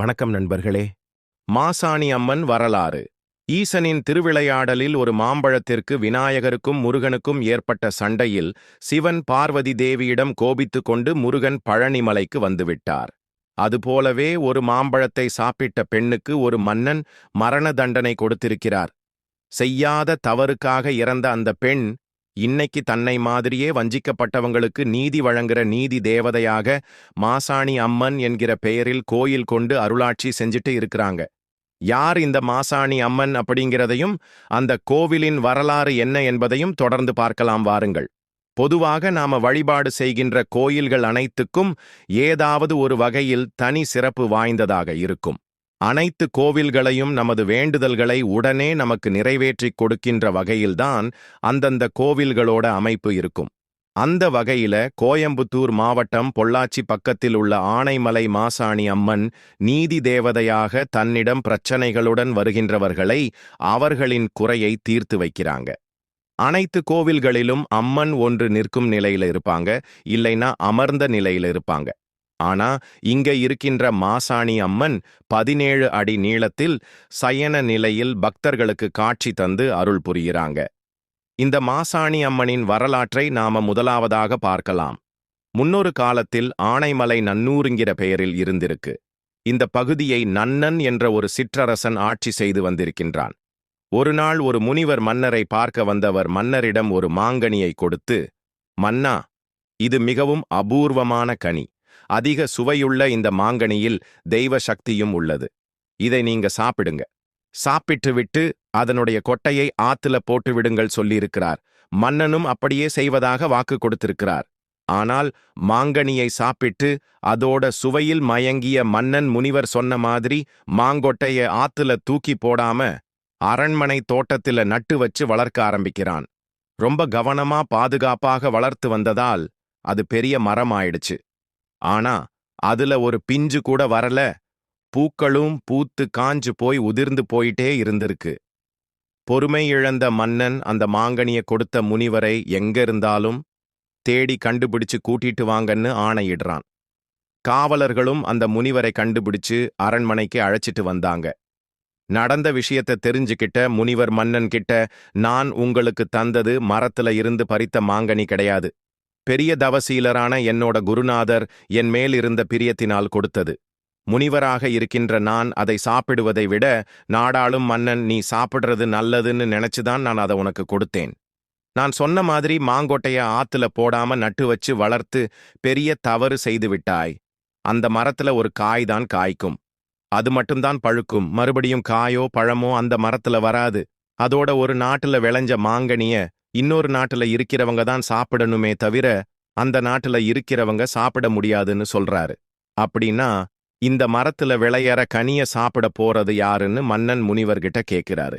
வணக்கம் நண்பர்களே. மாசாணி அம்மன் வரலாறு. ஈசனின் திருவிளையாடலில் ஒரு மாம்பழத்திற்கு விநாயகருக்கும் முருகனுக்கும் ஏற்பட்ட சண்டையில் சிவன் பார்வதி தேவியிடம் கோபித்துக் கொண்டு முருகன் பழனிமலைக்கு வந்துவிட்டார். அதுபோலவே ஒரு மாம்பழத்தை சாப்பிட்ட பெண்ணுக்கு ஒரு மன்னன் மரண தண்டனை கொடுத்திருக்கிறார். செய்யாத தவறுக்காக இறந்த அந்த பெண் இன்னைக்கு தன்னை மாதிரியே வஞ்சிக்கப்பட்டவங்களுக்கு நீதி வழங்குற நீதி தேவதையாக மாசாணி அம்மன் என்கிற பெயரில் கோயில் கொண்டு அருளாட்சி செஞ்சுட்டு இருக்கிறாங்க. யார் இந்த மாசாணி அம்மன் அப்படிங்கிறதையும் அந்த கோவிலின் வரலாறு என்ன என்பதையும் தொடர்ந்து பார்க்கலாம் வாருங்கள். பொதுவாக நாம வழிபாடு செய்கின்ற கோயில்கள் அனைத்துக்கும் ஏதாவது ஒரு வகையில் தனி சிறப்பு வாய்ந்ததாக இருக்கும். அனைத்து கோவில்களையும் நமது வேண்டுதல்களை உடனே நமக்கு நிறைவேற்றிக் கொடுக்கின்ற வகையில்தான் அந்தந்த கோவில்களோட அமைப்பு இருக்கும். அந்த வகையில கோயம்புத்தூர் மாவட்டம் பொள்ளாச்சி பக்கத்தில் உள்ள ஆனைமலை மாசாணி அம்மன் நீதி தேவதையாக தன்னிடம் பிரச்சனைகளுடன் வருகின்றவர்களை அவர்களின் குறையை தீர்த்து வைக்கிறாங்க. அனைத்து கோவில்களிலும் அம்மன் ஒன்று நிற்கும் நிலையில இருப்பாங்க இல்லைன்னா அமர்ந்த நிலையில இருப்பாங்க. ஆனா இங்க இருக்கின்ற மாசாணி அம்மன் பதினேழு அடி நீளத்தில் சயன நிலையில் பக்தர்களுக்கு காட்சி தந்து அருள் புரிகிறாங்க. இந்த மாசாணி அம்மனின் வரலாற்றை நாம முதலாவதாக பார்க்கலாம். முன்னொரு காலத்தில் ஆனைமலை நன்னூருங்கிற பெயரில் இருந்திருக்கு. இந்த பகுதியை நன்னன் என்ற ஒரு சிற்றரசன் ஆட்சி செய்து வந்திருக்கின்றான். ஒரு நாள் ஒரு முனிவர் மன்னரை பார்க்க வந்தவர் மன்னரிடம் ஒரு மாங்கனியை கொடுத்து மன்னா இது மிகவும் அபூர்வமான கனி. அதிக சுவையுள்ள இந்த மாங்கனியில் தெய்வ சக்தியும் உள்ளது. இதை நீங்க சாப்பிடுங்க. சாப்பிட்டு விட்டு அதனுடைய கொட்டையை ஆத்துல போட்டு விடுங்கள் சொல்லியிருக்கிறார். மன்னனும் அப்படியே செய்வதாக வாக்கு கொடுத்திருக்கிறார். ஆனால் மாங்கனியை சாப்பிட்டு அதோட சுவையில் மயங்கிய மன்னன் முனிவர் சொன்ன மாதிரி மாங்கொட்டைய ஆத்துல தூக்கி போடாம அரண்மனை தோட்டத்துல நட்டு வச்சு வளர்க்க ஆரம்பிக்கிறான். ரொம்ப கவனமா பாதுகாப்பாக வளர்த்து வந்ததால் அது பெரிய மரமாயிடுச்சு. ஆனா அதுல ஒரு பிஞ்சு கூட வரல. பூக்களும் பூத்து காஞ்சு போய் உதிர்ந்து போயிட்டே இருந்திருக்கு. பொறுமை இழந்த மன்னன் அந்த மாங்கனிய கொடுத்த முனிவரை எங்க இருந்தாலும் தேடி கண்டுபிடிச்சு கூட்டிட்டு வாங்கன்னு ஆணையிடுறான். காவலர்களும் அந்த முனிவரை கண்டுபிடிச்சு அரண்மனைக்கு அழைச்சிட்டு வந்தாங்க. நடந்த விஷயத்தை தெரிஞ்சுக்கிட்ட முனிவர் மன்னன் கிட்ட நான் உங்களுக்கு தந்தது மரத்துல இருந்து பறித்த மாங்கனி கிடையாது. பெரிய தவசீலரான என்னோட குருநாதர் என் மேல் இருந்த பிரியத்தினால் கொடுத்தது. முனிவராக இருக்கின்ற நான் அதை சாப்பிடுவதை விட நாடாளும் மன்னன் நீ சாப்பிடுறது நல்லதுன்னு நினைச்சுதான் நான் அதை உனக்கு கொடுத்தேன். நான் சொன்ன மாதிரி மாங்கொட்டைய ஆத்துல போடாம நட்டு வச்சு வளர்த்து பெரிய தவறு செய்து விட்டாய். அந்த மரத்துல ஒரு காய் தான் காய்க்கும். அது மட்டும்தான் பழுக்கும். மறுபடியும் காயோ பழமோ அந்த மரத்துல வராது. அதோட ஒரு நாட்டுல விளைஞ்ச மாங்கனிய இன்னொரு நாட்டுல இருக்கிறவங்க தான் சாப்பிடணுமே தவிர அந்த நாட்டுல இருக்கிறவங்க சாப்பிட முடியாதுன்னு சொல்றாரு. அப்படின்னா இந்த மரத்துல விளையற கனிய சாப்பிட போறது யாருன்னு மன்னன் முனிவர்கிட்ட கேட்கிறாரு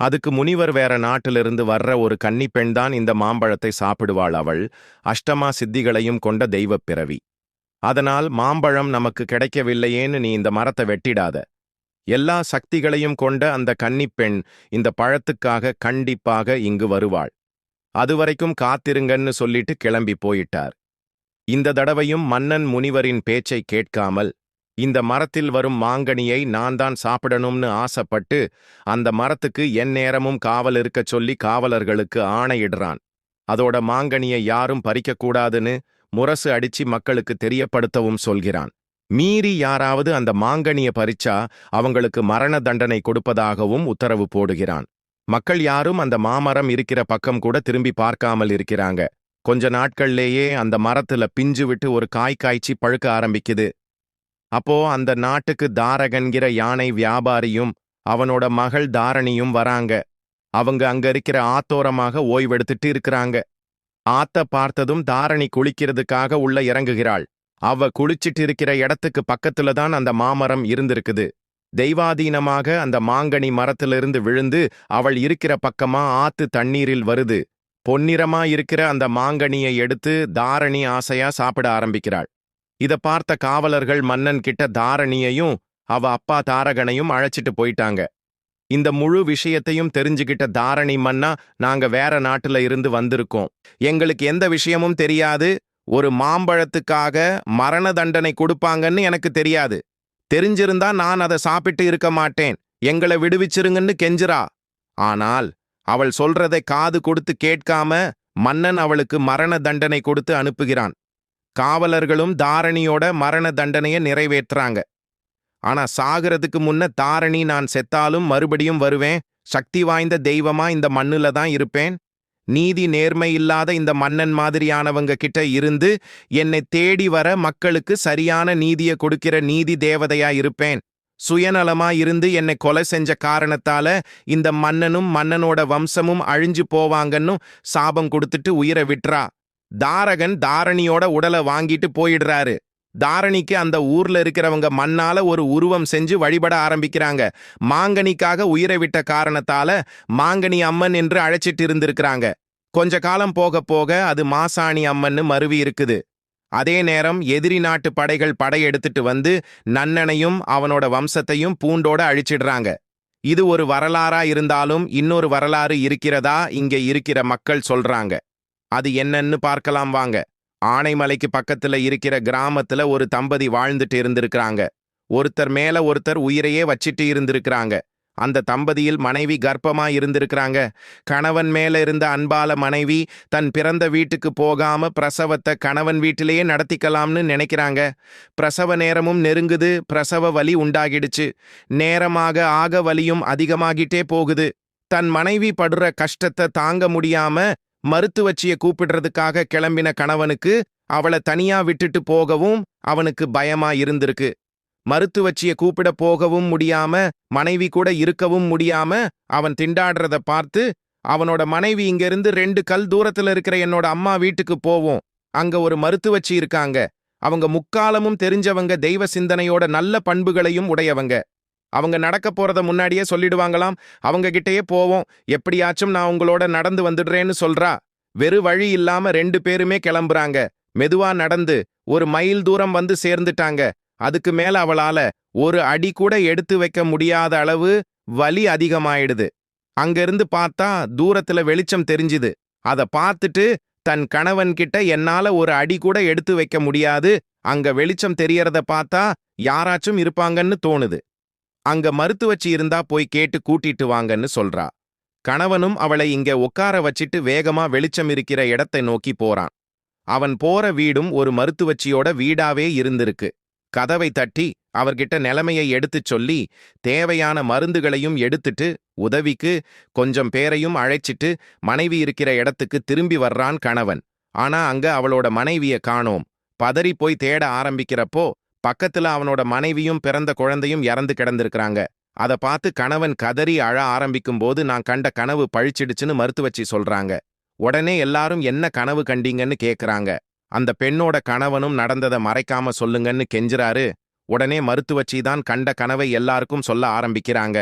அதுக்கு முனிவர் வேற நாட்டிலிருந்து வர்ற ஒரு கன்னி பெண் தான் இந்த மாம்பழத்தை சாப்பிடுவாள் அவள். அஷ்டமா சித்திகளையும் கொண்ட தெய்வப் பிறவி. அதனால் மாம்பழம் நமக்கு கிடைக்கவில்லையேன்னு நீ இந்த மரத்தை வெட்டிடாத. எல்லா சக்திகளையும் கொண்ட அந்த கன்னிப்பெண் இந்த பழத்துக்காக கண்டிப்பாக இங்கு வருவாள். அதுவரைக்கும் காத்திருங்கன்னு சொல்லிட்டு கிளம்பி போயிட்டார். இந்த தடவையும் மன்னன் முனிவரின் பேச்சை கேட்காமல் இந்த மரத்தில் வரும் மாங்கனியை நான் தான் சாப்பிடணும்னு ஆசைப்பட்டு அந்த மரத்துக்கு என் நேரமும் காவல் இருக்கச் சொல்லி காவலர்களுக்கு ஆணையிடுறான். அதோட மாங்கனியை யாரும் பறிக்கக்கூடாதுன்னு முரசு அடிச்சு மக்களுக்கு தெரியப்படுத்தவும் சொல்கிறான். மீறி யாராவது அந்த மாங்கனிய பறிச்சா அவங்களுக்கு மரண தண்டனை கொடுப்பதாகவும் உத்தரவு போடுகிறான். மக்கள் யாரும் அந்த மாமரம் இருக்கிற பக்கம் கூட திரும்பி பார்க்காமல் இருக்கிறாங்க. கொஞ்ச நாட்கள்லேயே அந்த மரத்துல பிஞ்சு விட்டு ஒரு காய் காய்ச்சி பழுக்க ஆரம்பிக்குது. அப்போ அந்த நாட்டுக்கு தாரகன்கிற யானை வியாபாரியும் அவனோட மகள் தாரணியும் வராங்க. அவங்க அங்க இருக்கிற ஆத்தோரமாக ஓய்வெடுத்துட்டு இருக்கிறாங்க. ஆத்த பார்த்ததும் தாரணி குளிக்கிறதுக்காக உள்ள இறங்குகிறாள். அவ குளிச்சிட்டு இருக்கிற இடத்துக்கு பக்கத்துல தான் அந்த மாமரம் இருந்திருக்குது. தெய்வாதீனமாக அந்த மாங்கனி மரத்திலிருந்து விழுந்து அவள் இருக்கிற பக்கமா ஆத்து தண்ணீரில் வருது. பொன்னிறமா இருக்கிற அந்த மாங்கனியை எடுத்து தாரணி ஆசையா சாப்பிட ஆரம்பிக்கிறாள். இத பார்த்த காவலர்கள் மன்னன் கிட்ட தாரணியையும் அவ அப்பா தாரகனையும் அழைச்சிட்டு போயிட்டாங்க. இந்த முழு விஷயத்தையும் தெரிஞ்சுகிட்ட தாரணி மன்னா நாங்க வேற நாட்டுல இருந்து வந்திருக்கோம். எங்களுக்கு எந்த விஷயமும் தெரியாது. ஒரு மாம்பழத்துக்காக மரண தண்டனை கொடுப்பாங்கன்னு எனக்கு தெரியாது. தெரிஞ்சிருந்தா நான் அதை சாப்பிட்டு இருக்க மாட்டேன். எங்களை விடுவிச்சிருங்கன்னு கெஞ்சுறா. ஆனால் அவள் சொல்றதை காது கொடுத்து கேட்காம மன்னன் அவளுக்கு மரண தண்டனை கொடுத்து அனுப்புகிறான். காவலர்களும் தாரணியோட மரண தண்டனையை நிறைவேற்றுறாங்க ஆனா சாகிறதுக்கு முன்ன தாரணி நான் செத்தாலும் மறுபடியும் வருவேன். சக்தி வாய்ந்த தெய்வமா இந்த மண்ணுல தான் இருப்பேன். நீதி நேர்மை இல்லாத இந்த மன்னன் மாதிரியானவங்க கிட்ட இருந்து என்னை தேடி வர மக்களுக்கு சரியான நீதியை கொடுக்கிற நீதி தேவதையா இருப்பேன். சுயநலமா இருந்து என்னை கொலை செஞ்ச காரணத்தால இந்த மன்னனும் மன்னனோட வம்சமும் அழிஞ்சு போவாங்கன்னு சாபம் கொடுத்துட்டு உயிரை விட்டுறா. தாரகன் தாரணியோட உடலை வாங்கிட்டு போயிடுறாரு. தாரணிக்கு அந்த ஊர்ல இருக்கிறவங்க மண்ணால ஒரு உருவம் செஞ்சு வழிபட ஆரம்பிக்கிறாங்க. மாங்கனிக்காக உயிரை விட்ட காரணத்தால மாங்கனி அம்மன் என்று அழைச்சிட்டு இருந்திருக்கிறாங்க கொஞ்ச காலம் போக போக அது மாசாணி அம்மன்னு மருவி இருக்குது. அதே நேரம் எதிரி நாட்டு படைகள் படையெடுத்துட்டு வந்து நன்னனையும் அவனோட வம்சத்தையும் பூண்டோட அழிச்சிடுறாங்க. இது ஒரு வரலாறா இருந்தாலும் இன்னொரு வரலாறு இருக்கிறதா இங்க இருக்கிற மக்கள் சொல்றாங்க. அது என்னன்னு பார்க்கலாம் வாங்க. ஆனைமலைக்கு பக்கத்துல இருக்கிற கிராமத்துல ஒரு தம்பதி வாழ்ந்துட்டு இருந்திருக்கிறாங்க. ஒருத்தர் மேல ஒருத்தர் உயிரையே வச்சிட்டு இருந்திருக்கிறாங்க. அந்த தம்பதியில் மனைவி கர்ப்பமா இருந்திருக்கிறாங்க. கணவன் மேல இருந்த அன்பால மனைவி தன் பிறந்த வீட்டுக்கு போகாம பிரசவத்தை கணவன் வீட்டிலேயே நடத்திக்கலாம்னு நினைக்கிறாங்க. பிரசவ நேரமும் நெருங்குது பிரசவ வலி உண்டாகிடுச்சு. நேரமாக ஆக வலியும் அதிகமாகிட்டே போகுது. தன் மனைவி படுற கஷ்டத்தை தாங்க முடியாம மருத்துவச்சிய கூப்பிடுறதுக்காக கிளம்பின கணவனுக்கு அவளை தனியா விட்டுட்டு போகவும் அவனுக்கு பயமா இருந்திருக்கு. மருத்துவச்சிய கூப்பிட போகவும் முடியாம மனைவி கூட இருக்கவும் முடியாம அவன் திண்டாடுறத பார்த்து அவனோட மனைவி இங்கிருந்து ரெண்டு கல் தூரத்துல இருக்கிற என்னோட அம்மா வீட்டுக்கு போவோம். அங்க ஒரு மருத்துவச்சி இருக்காங்க. அவங்க முக்காலமும் தெரிஞ்சவங்க தெய்வ சிந்தனையோட நல்ல பண்புகளையும் உடையவங்க. அவங்க நடக்க போறத முன்னாடியே சொல்லிடுவாங்களாம். அவங்க கிட்டேயே போவோம். எப்படியாச்சும் நான் உங்களோட நடந்து வந்துடுறேன்னு சொல்றா. வெறு வழி இல்லாம ரெண்டு பேருமே கிளம்புறாங்க. மெதுவா நடந்து ஒரு மைல் தூரம் வந்து சேர்ந்துட்டாங்க. அதுக்கு மேல அவளால ஒரு அடி கூட எடுத்து வைக்க முடியாத அளவு வலி அதிகமாயிடுது. அங்கிருந்து பார்த்தா தூரத்துல வெளிச்சம் தெரிஞ்சுது. அத பார்த்துட்டு தன் கணவன் கிட்ட என்னால ஒரு அடி கூட எடுத்து வைக்க முடியாது. அங்க வெளிச்சம் தெரியறத பார்த்தா யாராச்சும் இருப்பாங்கன்னு தோணுது. அங்க மருத்துவச்சி இருந்தா போய் கேட்டு கூட்டிட்டு வாங்கன்னு சொல்றா. கணவனும் அவளை இங்க உட்கார வச்சிட்டு வேகமா வெளிச்சம் இருக்கிற இடத்தை நோக்கி போறான். அவன் போற வீடும் ஒரு மருத்துவச்சியோட வீடாவே இருந்திருக்கு. கதவை தட்டி அவர்கிட்ட நிலைமையை எடுத்துச் சொல்லி தேவையான மருந்துகளையும் எடுத்துட்டு உதவிக்கு கொஞ்சம் பேரையும் அழைச்சிட்டு மனைவி இருக்கிற இடத்துக்கு திரும்பி வர்றான் கணவன். ஆனா அங்க அவளோட மனைவிய காணோம். பதறி போய் தேட ஆரம்பிக்கிறப்போ பக்கத்துல அவனோட மனைவியும் பிறந்த குழந்தையும் இறந்து கிடந்திருக்கிறாங்க. அத பார்த்து கணவன் கதறி அழ ஆரம்பிக்கும் போது நான் கண்ட கனவு பழிச்சிடுச்சுன்னு மருத்துவச்சி சொல்றாங்க. உடனே எல்லாரும் என்ன கனவு கண்டீங்கன்னு கேக்குறாங்க. அந்த பெண்ணோட கணவனும் நடந்ததை மறைக்காம சொல்லுங்கன்னு கெஞ்சுறாரு. உடனே மருத்துவச்சி தான் கண்ட கனவை எல்லாருக்கும் சொல்ல ஆரம்பிக்கிறாங்க.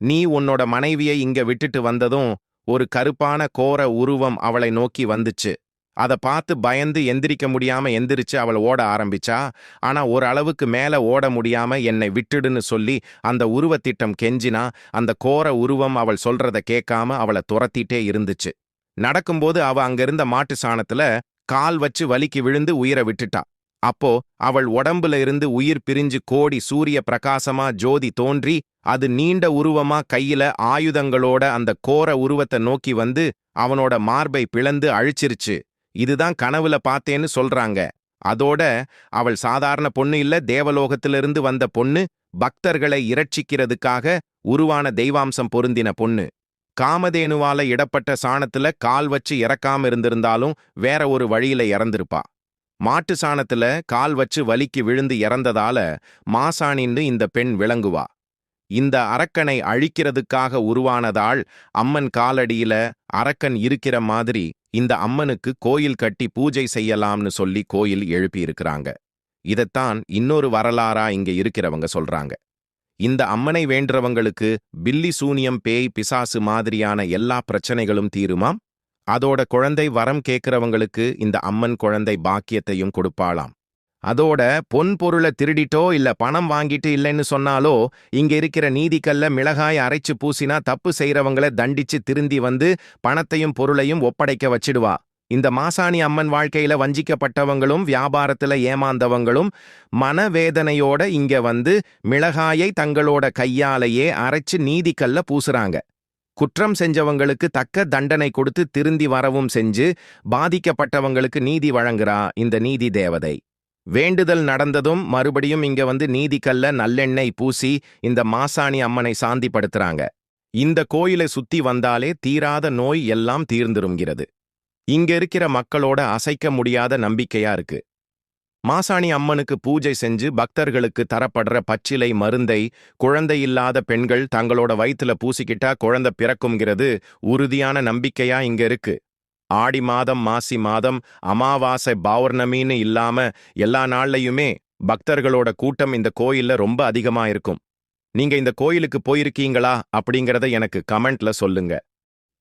நீ உன்னோட மனைவியை இங்க விட்டுட்டு வந்ததும் ஒரு கருப்பான கோர உருவம் அவளை நோக்கி வந்துச்சு. அத பார்த்து பயந்து எந்திரிக்க முடியாம எந்திரிச்சு அவள் ஓட ஆரம்பிச்சா? ஆனா ஒரு அளவுக்கு மேல ஓட முடியாம என்னை விட்டுடுன்னு சொல்லி அந்த உருவத்திட்டம் கெஞ்சினா அந்த கோர உருவம் அவள் சொல்றத கேட்காம அவளை துரத்திட்டே இருந்துச்சு. நடக்கும்போது அவ அங்கிருந்த மாட்டு சாணத்துல கால் வச்சு வலிக்கு விழுந்து உயிரை விட்டுட்டா. அப்போ அவள் உடம்புல இருந்து உயிர் பிரிஞ்சு கோடி சூரிய பிரகாசமா ஜோதி தோன்றி அது நீண்ட உருவமா கையில ஆயுதங்களோட அந்த கோர உருவத்தை நோக்கி வந்து அவனோட மார்பை பிளந்து அழிச்சிருச்சு. இதுதான் கனவுல பார்த்தேன்னு சொல்றாங்க. அதோட அவள் சாதாரண பொண்ணு இல்ல தேவலோகத்திலிருந்து வந்த பொண்ணு பக்தர்களை இரட்சிக்கிறதுக்காக உருவான தெய்வாம்சம் பொருந்தின பொண்ணு. காமதேனுவால இடப்பட்ட சாணத்துல கால் வச்சு இறக்காம இருந்திருந்தாலும் வேற ஒரு வழியில இறந்திருப்பா. மாட்டு சாணத்துல கால் வச்சு வலிக்கு விழுந்து இறந்ததால மாசாணின்னு இந்த பெண் விளங்குவா. இந்த அரக்கனை அழிக்கிறதுக்காக உருவானதால் அம்மன் காலடியில அரக்கன் இருக்கிற மாதிரி இந்த அம்மனுக்கு கோயில் கட்டி பூஜை செய்யலாம்னு சொல்லி கோயில் எழுப்பியிருக்கிறாங்க. இதத்தான் இன்னொரு வரலாறா இங்க இருக்கிறவங்க சொல்றாங்க. இந்த அம்மனை வேண்டுறவங்களுக்கு பில்லி சூனியம் பேய் பிசாசு மாதிரியான எல்லா பிரச்சனைகளும் தீருமாம்? அதோட குழந்தை வரம் கேட்கிறவங்களுக்கு இந்த அம்மன் குழந்தை பாக்கியத்தையும் கொடுப்பாளாம். அதோட பொன் பொருளை திருடிட்டோ இல்ல பணம் வாங்கிட்டு இல்லைன்னு சொன்னாலோ இங்க இருக்கிற நீதிக்கல்ல மிளகாய் அரைச்சு பூசினா தப்பு செய்யறவங்கள தண்டிச்சு திருந்தி வந்து பணத்தையும் பொருளையும் ஒப்படைக்க வச்சிடுவா. இந்த மாசாணி அம்மன் வாழ்க்கையில வஞ்சிக்கப்பட்டவங்களும் வியாபாரத்துல ஏமாந்தவங்களும் மனவேதனையோட இங்க வந்து மிளகாயை தங்களோட கையாலேயே அரைச்சு நீதிக்கல்ல பூசுறாங்க. குற்றம் செஞ்சவங்களுக்கு தக்க தண்டனை கொடுத்து திருந்தி வரவும் செஞ்சு பாதிக்கப்பட்டவங்களுக்கு நீதி வழங்குறா இந்த நீதி தேவதை. வேண்டுதல் நடந்ததும் மறுபடியும் இங்க வந்து நீதிக்கல்ல நல்லெண்ணெய் பூசி இந்த மாசாணி அம்மனை சாந்திப்படுத்துறாங்க. இந்த கோயிலை சுத்தி வந்தாலே தீராத நோய் எல்லாம் தீர்ந்திருங்கிறது. இங்க இருக்கிற மக்களோட அசைக்க முடியாத நம்பிக்கையா இருக்கு. மாசாணி அம்மனுக்கு பூஜை செஞ்சு பக்தர்களுக்கு தரப்படுற பச்சிலை மருந்தை குழந்தை இல்லாத பெண்கள் தங்களோட வயித்துல பூசிக்கிட்டா குழந்தை பிறக்கும்ங்கிறது உறுதியான நம்பிக்கையா இங்க இருக்கு. ஆடி மாதம் மாசி மாதம் அமாவாசை பௌர்ணமின்னு இல்லாம எல்லா நாள்லையுமே பக்தர்களோட கூட்டம் இந்த கோயில்ல ரொம்ப அதிகமா இருக்கும். நீங்க இந்த கோயிலுக்கு போயிருக்கீங்களா அப்படிங்கறத எனக்கு கமெண்ட்ல சொல்லுங்க.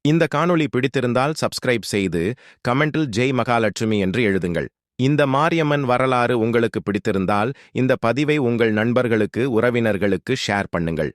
இந்த காணொளி பிடித்திருந்தால் சப்ஸ்கிரைப் செய்து கமெண்டில் ஜெய் மகாலட்சுமி என்று எழுதுங்கள். இந்த மாரியம்மன் வரலாறு உங்களுக்கு பிடித்திருந்தால் இந்த பதிவை உங்கள் நண்பர்களுக்கு உறவினர்களுக்கு ஷேர் பண்ணுங்கள்.